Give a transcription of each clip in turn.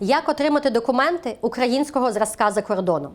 як отримати документи українського зразка за кордоном.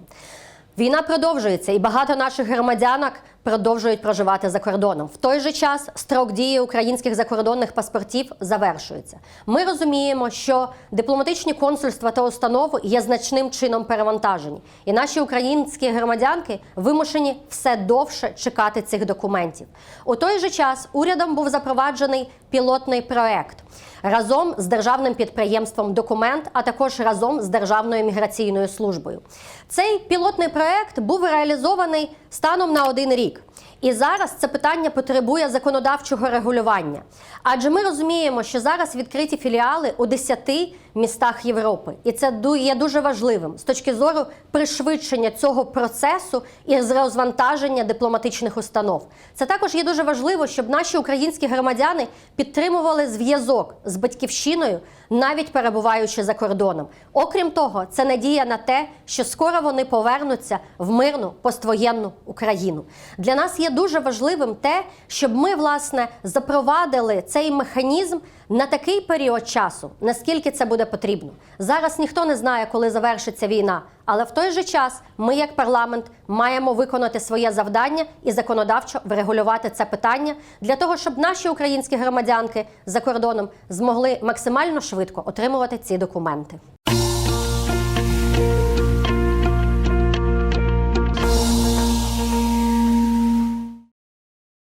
Війна продовжується, і багато наших громадянок продовжують проживати за кордоном. В той же час строк дії українських закордонних паспортів завершується. Ми розуміємо, що дипломатичні консульства та установи є значним чином перевантажені, і наші українські громадянки вимушені все довше чекати цих документів. У той же час урядом був запроваджений пілотний проект разом з державним підприємством Документ, а також разом з Державною міграційною службою. Цей пілотний проект був реалізований станом на один рік. І зараз це питання потребує законодавчого регулювання. Адже ми розуміємо, що зараз відкриті філіали у 10 містах Європи, і це є дуже важливим з точки зору пришвидшення цього процесу і розвантаження дипломатичних установ. Це також є дуже важливо, щоб наші українські громадяни підтримували зв'язок з батьківщиною, навіть перебуваючи за кордоном. Окрім того, це надія на те, що скоро вони повернуться в мирну поствоєнну Україну. Для нас є дуже важливим те, щоб ми власне запровадили цей механізм на такий період часу, наскільки це буде потрібно. Зараз ніхто не знає, коли завершиться війна, але в той же час ми, як парламент, маємо виконати своє завдання і законодавчо врегулювати це питання для того, щоб наші українські громадянки за кордоном змогли максимально швидко отримувати ці документи.